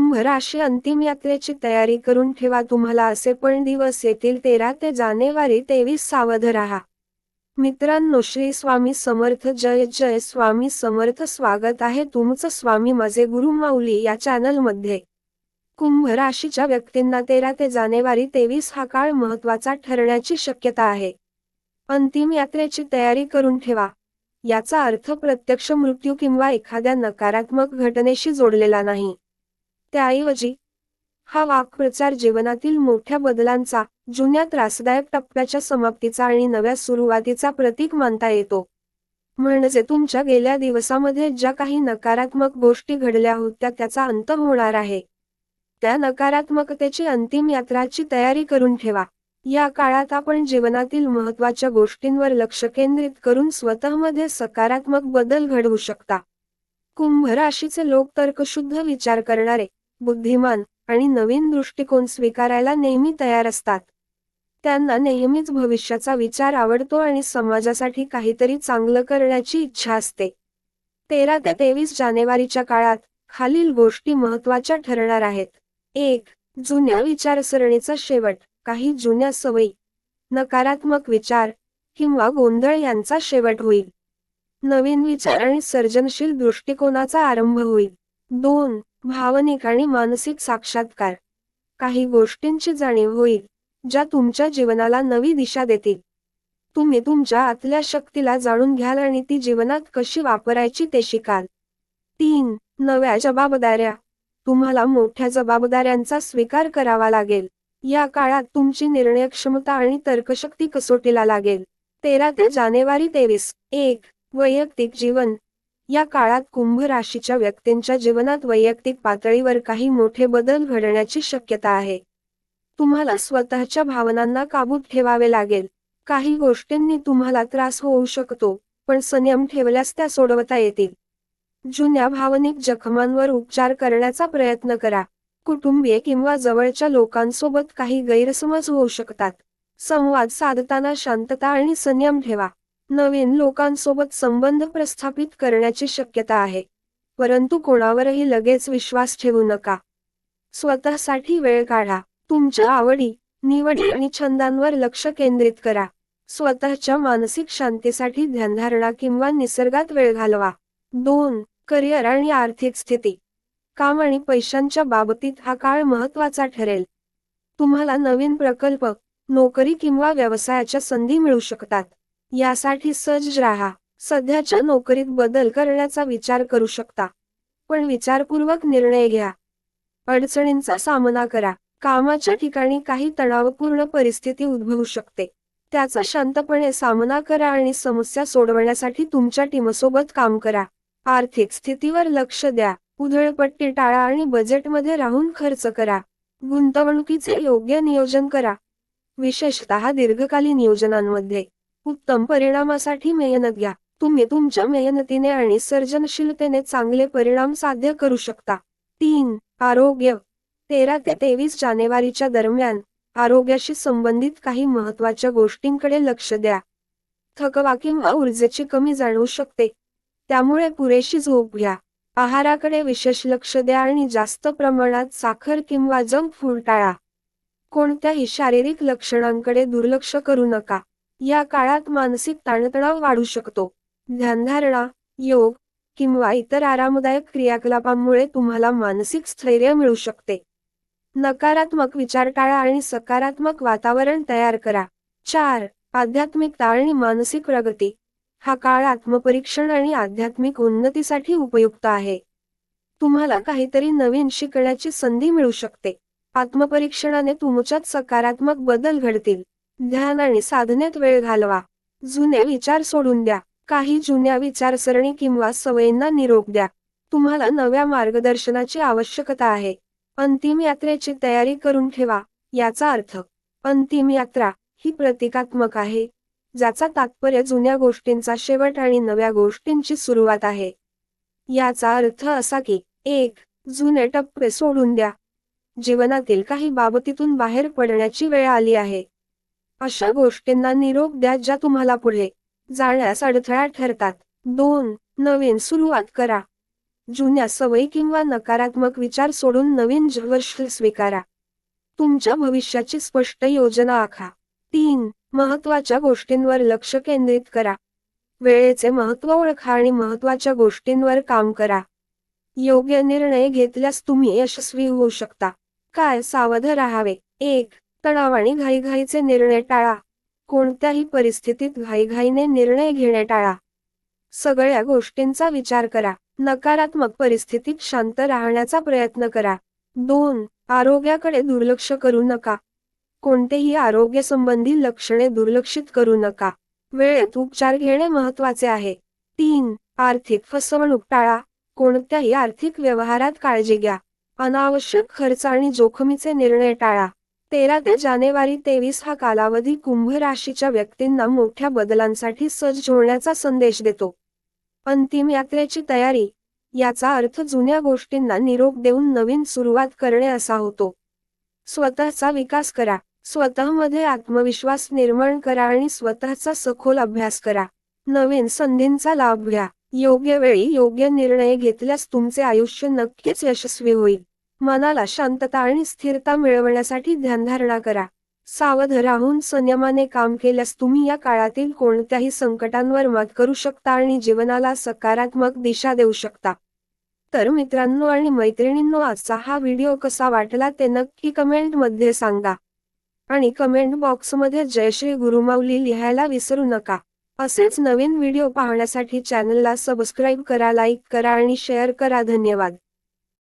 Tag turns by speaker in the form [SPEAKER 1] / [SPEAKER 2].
[SPEAKER 1] कुंभ राशी अंतिम यात्रेची तयारी करून ठेवा. तुम्हाला असे पण दिवस येतील तेरा ते जानेवारी तेवीस सावध राहा. मित्रांनो श्री स्वामी समर्थ जय जय स्वामी समर्थ. स्वागत आहे तुमचं स्वामी माझे गुरु माऊली या चॅनलमध्ये. कुंभ राशीच्या व्यक्तींना तेरा ते जानेवारी तेवीस हा काळ महत्त्वाचा ठरण्याची शक्यता आहे. अंतिम यात्रेची तयारी करून ठेवा. याचा अर्थ प्रत्यक्ष मृत्यू किंवा एखाद्या नकारात्मक घटनेशी जोडलेला नाही. त्याऐवजी हा वाक्प्रचार जीवनातील मोठ्या बदलांचा जुन्या त्रासदायक टप्प्याच्या समाप्तीचा आणि नव्या सुरुवातीचा प्रतीक मानता येतो. म्हणजे तुमच्या गेल्या दिवसामध्ये ज्या काही नकारात्मक गोष्टी घडल्या होत्या त्याचा अंत होणार आहे. त्या नकारात्मकतेची अंतिम यात्राची तयारी करून ठेवा. या काळात आपण जीवनातील महत्त्वाच्या गोष्टींवर लक्ष केंद्रित करून स्वतःमध्ये सकारात्मक बदल घडवू शकता. कुंभ राशीचे लोक तर्कशुद्ध विचार करणारे बुद्धिमान आणि नवीन दृष्टिकोन स्वीकारायला नेहमी तयार असतात. त्यांना नेहमीच भविष्याचा विचार आवडतो आणि समाजासाठी काहीतरी चांगलं करण्याची इच्छा असते. तेरा ते तेवीस जानेवारीच्या काळात खालील गोष्टी महत्त्वाच्या ठरणार आहेत. एक जुन्या विचारसरणीचा शेवट काही जुन्या सवयी नकारात्मक विचार किंवा गोंधळ यांचा शेवट होईल. नवीन विचार आणि सर्जनशील दृष्टिकोनाचा आरंभ होईल. दोन भावनिक आणि मानसिक साक्षात्कार. काही गोष्टींची जाणीव होईल ज्या तुमच्या जीवनाला नवी दिशा देतील. तुम्ही तुमच्या आतल्या शक्तीला जाणून घ्याल आणि ती जीवनात कशी वापरायची ते शिकाल. तीन नव्या जबाबदाऱ्या. तुम्हाला मोठ्या जबाबदाऱ्यांचा स्वीकार करावा लागेल. या काळात तुमची निर्णय क्षमता आणि तर्कशक्ती कसोटीला लागेल. तेरा ते जानेवारी तेवीस एक वैयक्तिक जीवन. या काळात कुंभ राशीच्या व्यक्तींच्या जीवनात वैयक्तिक पातळीवर काही मोठे बदल घडण्याची शक्यता आहे. तुम्हाला स्वतःच्या भावनांना काबूत ठेवावे लागेल. काही गोष्टींनी तुम्हाला त्रास होऊ शकतो पण संयम ठेवल्यास त्या सोडवता येतील. जुन्या भावनिक जखमांवर उपचार करण्याचा प्रयत्न करा. कुटुंबीय किंवा जवळच्या लोकांसोबत काही गैरसमज होऊ शकतात. संवाद साधताना शांतता आणि संयम ठेवा. नवीन लोकांसोबत संबंध प्रस्थापित करण्याची शक्यता आहे. परंतु कोणावरही लगेच विश्वास ठेवू नका. स्वतःसाठी वेळ काढा. तुमच्या आवडी निवडी आणि छंदांवर लक्ष केंद्रित करा. स्वतःच्या मानसिक शांतीसाठी ध्यानधारणा किंवा निसर्गात वेळ घालवा. दोन करिअर आणि आर्थिक स्थिती. काम आणि पैशांच्या बाबतीत हा काळ महत्त्वाचा ठरेल. तुम्हाला नवीन प्रकल्प नोकरी किंवा व्यवसायाच्या संधी मिळू शकतात. यासाठी सज्ज राहा. सध्याच्या नोकरीत बदल करण्याचा विचार करू शकता. पण विचारपूर्वक निर्णय घ्या. अडचणींचा सामना करा. कामाच्या ठिकाणी काही तणावपूर्ण परिस्थिती उद्भवू शकते. त्याचा शांतपणे सामना करा आणि समस्या सोडवण्यासाठी तुमच्या टीमसोबत काम करा. आर्थिक स्थितीवर लक्ष द्या. उधळपट्टी टाळा आणि बजेटमध्ये राहून खर्च करा. गुंतवणुकीचे योग्य नियोजन करा. विशेषतः दीर्घकालीन योजनांमध्ये उत्तम परिणामासाठी मेहनत घ्या. तुम्ही तुमच्या मेहनतीने आणि सर्जनशीलतेने चांगले परिणाम साध्य करू शकता. तीन आरोग्य. तेरा ते तेवीस जानेवारीच्या दरम्यान आरोग्याशी संबंधित काही महत्त्वाच्या गोष्टींकडे लक्ष द्या. थकवा किंवा ऊर्जेची कमी जाणवू शकते. त्यामुळे पुरेशी झोप घ्या. आहाराकडे विशेष लक्ष द्या आणि जास्त प्रमाणात साखर किंवा जंक फूड टाळा. कोणत्याही शारीरिक लक्षणांकडे दुर्लक्ष करू नका. या काळात मानसिक ताणतणाव वाढू शकतो. ध्यानधारणा योग किंवा इतर आरामदायक क्रियाकलापांमुळे तुम्हाला मानसिक स्थैर्य मिळू शकते. नकारात्मक विचार टाळा आणि सकारात्मक वातावरण तयार करा. चार आध्यात्मिकता आणि मानसिक प्रगती. हा काळ आत्मपरीक्षण आणि आध्यात्मिक उन्नतीसाठी उपयुक्त आहे. तुम्हाला काहीतरी नवीन शिकण्याची संधी मिळू शकते. आत्मपरीक्षणाने तुमच्यात सकारात्मक बदल घडतील. ध्यान आणि साधनेत वेळ घालवा. जुने विचार सोडून द्या. काही जुन्या विचारसरणी किंवा सवयींना निरोप द्या. तुम्हाला नव्या मार्गदर्शनाची आवश्यकता आहे. अंतिम यात्रेची तयारी करून ठेवा याचा अर्थ अंतिम यात्रा ही प्रतिकात्मक आहे ज्याचा तात्पर्य जुन्या गोष्टींचा शेवट आणि नव्या गोष्टींची सुरुवात आहे. याचा अर्थ असा की एक जुने टप्पे सोडून द्या. जीवनातील काही बाबतीतून बाहेर पडण्याची वेळ आली आहे. अशा गोष्टींना निरोप द्या ज्या तुम्हाला पुढे जाण्यास अडथळा ठरतात. दोन नवीन सुरुवात करा. जुन्या सवयी किंवा नकारात्मक विचार सोडून नवीन वर्ष स्वीकारा. तुमच्या भविष्याची स्पष्ट योजना आखा. तीन महत्त्वाच्या गोष्टींवर लक्ष केंद्रित करा. वेळेचे महत्त्व ओळखा आणि महत्त्वाच्या गोष्टींवर काम करा. योग्य निर्णय घेतल्यास तुम्ही यशस्वी होऊ शकता. काय सावध राहावे? एक तणाव आणि घाईघाईचे निर्णय टाळा. कोणत्याही परिस्थितीत घाईघाईने निर्णय घेणे टाळा. सगळ्या गोष्टींचा विचार करा. नकारात्मक परिस्थितीत शांत राहण्याचा प्रयत्न करा. दोन आरोग्याकडे दुर्लक्ष करू नका. कोणतेही आरोग्य संबंधी लक्षणे दुर्लक्षित करू नका. वेळेत उपचार घेणे महत्त्वाचे आहे. तीन आर्थिक फसवणूक टाळा. कोणत्याही आर्थिक व्यवहारात काळजी घ्या. अनावश्यक खर्च आणि जोखमीचे निर्णय टाळा. तेरा ते जानेवारी तेवीस हा कालावधी कुंभ राशीच्या व्यक्तींना मोठ्या बदलांसाठी सज्ज होण्याचा संदेश देतो. अंतिम यात्रेची तयारी याचा अर्थ जुन्या गोष्टींना निरोप देऊन नवीन सुरुवात करणे असा होतो. स्वतःचा विकास करा स्वतःमध्ये आत्मविश्वास निर्माण करा आणि स्वतःचा सखोल अभ्यास करा. नवीन संधींचा लाभ घ्या. योग्य वेळी योग्य निर्णय घेतल्यास तुमचे आयुष्य नक्कीच यशस्वी होईल. मनाला शांतता आणि स्थिरता मिळवण्यासाठी ध्यानधारणा करा. सावध राहून संयमाने काम केल्यास तुम्ही या काळातील कोणत्याही संकटांवर मात करू शकता आणि जीवनाला सकारात्मक दिशा देऊ शकता. तर मित्रांनो आणि मैत्रिणींनो आजचा हा व्हिडिओ कसा वाटला ते नक्की कमेंटमध्ये सांगा. आणि कमेंट बॉक्समध्ये जय श्री गुरुमाऊली लिहायला विसरू नका. असेच नवीन व्हिडिओ पाहण्यासाठी चॅनलला सबस्क्राईब करा लाईक करा आणि शेअर करा. धन्यवाद.